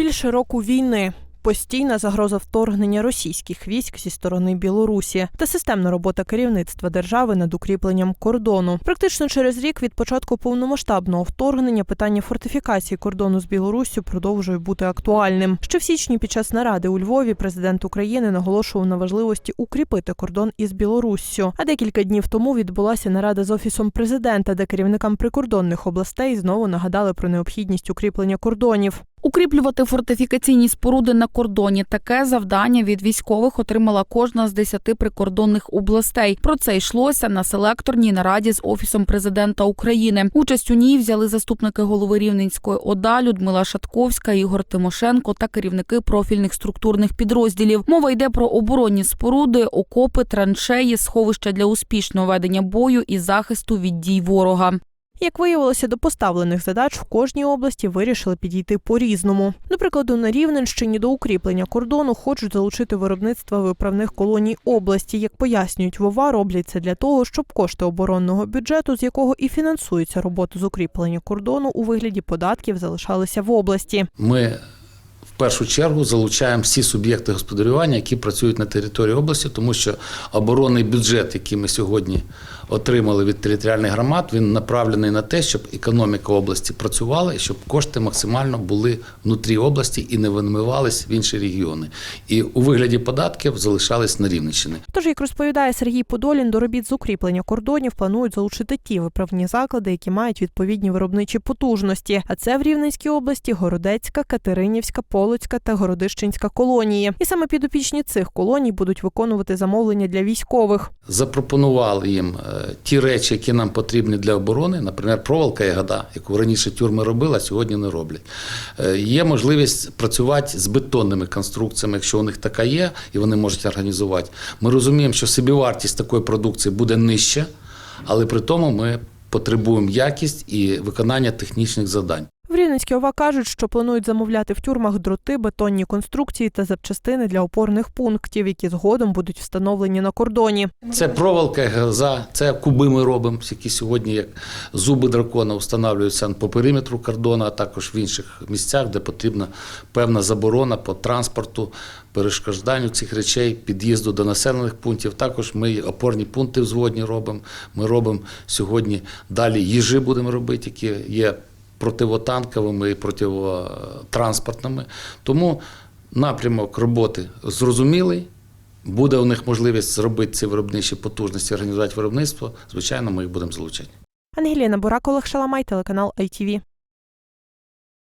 Більше року війни. Постійна загроза вторгнення російських військ зі сторони Білорусі та системна робота керівництва держави над укріпленням кордону. Практично через рік від початку повномасштабного вторгнення питання фортифікації кордону з Білоруссю продовжує бути актуальним. Ще в січні під час наради у Львові президент України наголошував на важливості укріпити кордон із Білоруссю. А декілька днів тому відбулася нарада з офісом президента, де керівникам прикордонних областей знову нагадали про необхідність укріплення кордонів. Укріплювати фортифікаційні споруди на кордоні таке завдання від військових отримала кожна з десяти прикордонних областей. Про це йшлося на селекторній нараді з офісом президента України. Участь у ній взяли заступники голови Рівненської ОДА Людмила Шатковська, Ігор Тимошенко та керівники профільних структурних підрозділів. Мова йде про оборонні споруди, окопи, траншеї, сховища для успішного ведення бою і захисту від дій ворога. Як виявилося, до поставлених задач в кожній області вирішили підійти по-різному. До прикладу, на Рівненщині до укріплення кордону хочуть залучити виробництво виправних колоній області. Як пояснюють вова, роблять це для того, щоб кошти оборонного бюджету, з якого і фінансується робота з укріплення кордону у вигляді податків, залишалися в області. Ми в першу чергу залучаємо всі суб'єкти господарювання, які працюють на території області, тому що оборонний бюджет, який ми сьогодні отримали від територіальних громад, він направлений на те, щоб економіка області працювала і щоб кошти максимально були внутрі області і не вимивались в інші регіони. І у вигляді податків залишались на Рівненщині. Тож, як розповідає Сергій Подолін, до робіт з укріплення кордонів планують залучити ті виправні заклади, які мають відповідні виробничі потужності. А це в Рівненській області Городецька, Катеринівська, Полоцька та Городищенська колонії. І саме підопічні цих колоній будуть виконувати замовлення для військових. запропонували їм е, ті речі, які нам потрібні для оборони, наприклад, проволока і гада, яку раніше тюрми робили, а сьогодні не роблять. Е, Є можливість працювати з бетонними конструкціями, якщо у них така є, і вони можуть організувати. Ми розуміємо, що собівартість такої продукції буде нижча, але при тому ми потребуємо якість і виконання технічних завдань. В ОВА кажуть, що планують замовляти в тюрмах дроти, бетонні конструкції та запчастини для опорних пунктів, які згодом будуть встановлені на кордоні. Це проволока, гроза, це куби ми робимо, які сьогодні як зуби дракона встановлюються по периметру кордону, а також в інших місцях, де потрібна певна заборона по транспорту, перешкоджанню цих речей, під'їзду до населених пунктів. Також ми опорні пункти взводні робимо. Ми робимо сьогодні далі їжі будемо робити, які є противотанковими і противотранспортними. Тому напрямок роботи зрозумілий. Буде у них можливість зробити ці виробничі потужності, організувати виробництво. Звичайно, ми їх будемо залучати. Ангеліна Бурак, Олег Шаламай, телеканал ITV.